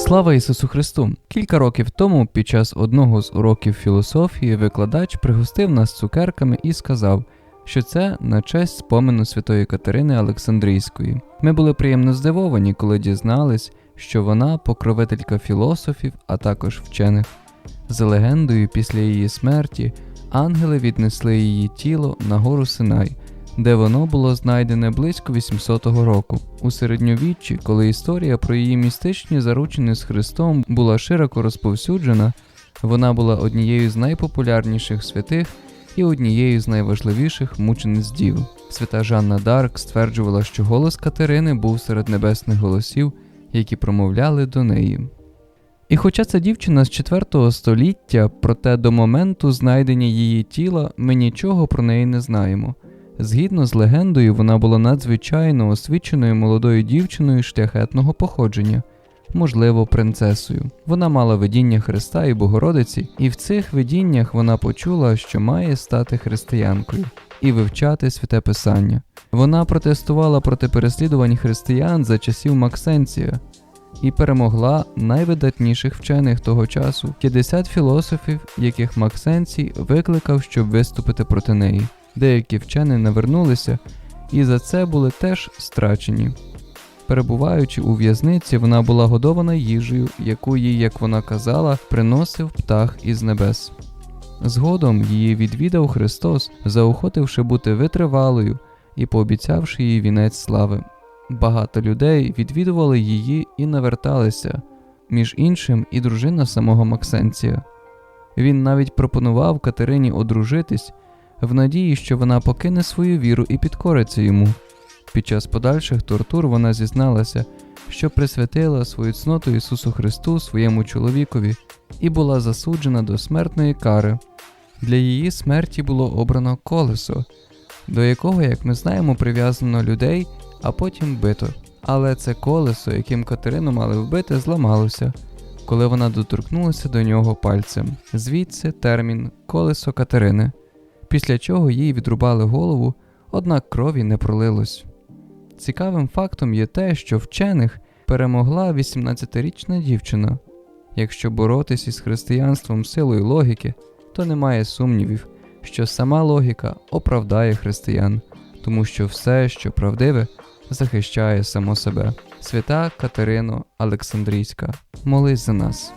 Слава Ісусу Христу! Кілька років тому, під час одного з уроків філософії, викладач пригостив нас цукерками і сказав, що це на честь спомену святої Катерини Олександрійської. Ми були приємно здивовані, коли дізнались, що вона покровителька філософів, а також вчених. За легендою, після її смерті ангели віднесли її тіло на гору Синай, де воно було знайдене близько 800 року. У середньовіччі, коли історія про її містичні заручини з Христом була широко розповсюджена, вона була однією з найпопулярніших святих і однією з найважливіших мучениць дів. Свята Жанна Дарк стверджувала, що голос Катерини був серед небесних голосів, які промовляли до неї. І хоча ця дівчина з 4 століття, проте до моменту знайдення її тіла ми нічого про неї не знаємо. Згідно з легендою, вона була надзвичайно освіченою молодою дівчиною шляхетного походження, можливо, принцесою. Вона мала видіння Христа і Богородиці, і в цих видіннях вона почула, що має стати християнкою і вивчати святе Писання. Вона протестувала проти переслідувань християн за часів Максенція і перемогла найвидатніших вчених того часу 50 філософів, яких Максенцій викликав, щоб виступити проти неї. Деякі вчені навернулися і за це були теж страчені. Перебуваючи у в'язниці, вона була годована їжею, яку їй, як вона казала, приносив птах із небес. Згодом її відвідав Христос, заохотивши бути витривалою і пообіцявши їй вінець слави. Багато людей відвідували її і наверталися, між іншим, і дружина самого Максенція. Він навіть пропонував Катерині одружитись в надії, що вона покине свою віру і підкориться йому. Під час подальших тортур вона зізналася, що присвятила свою цноту Ісусу Христу своєму чоловікові і була засуджена до смертної кари. Для її смерті було обрано колесо, до якого, як ми знаємо, прив'язано людей, а потім бито. Але це колесо, яким Катерину мали вбити, зламалося, коли вона доторкнулася до нього пальцем. Звідси термін колесо Катерини, після чого їй відрубали голову, однак крові не пролилось. Цікавим фактом є те, що вчених перемогла 18-річна дівчина. Якщо боротись із християнством силою логіки, то немає сумнівів, що сама логіка оправдає християн, тому що все, що правдиве, захищає само себе. Свята Катерино Олександрійська, молись за нас.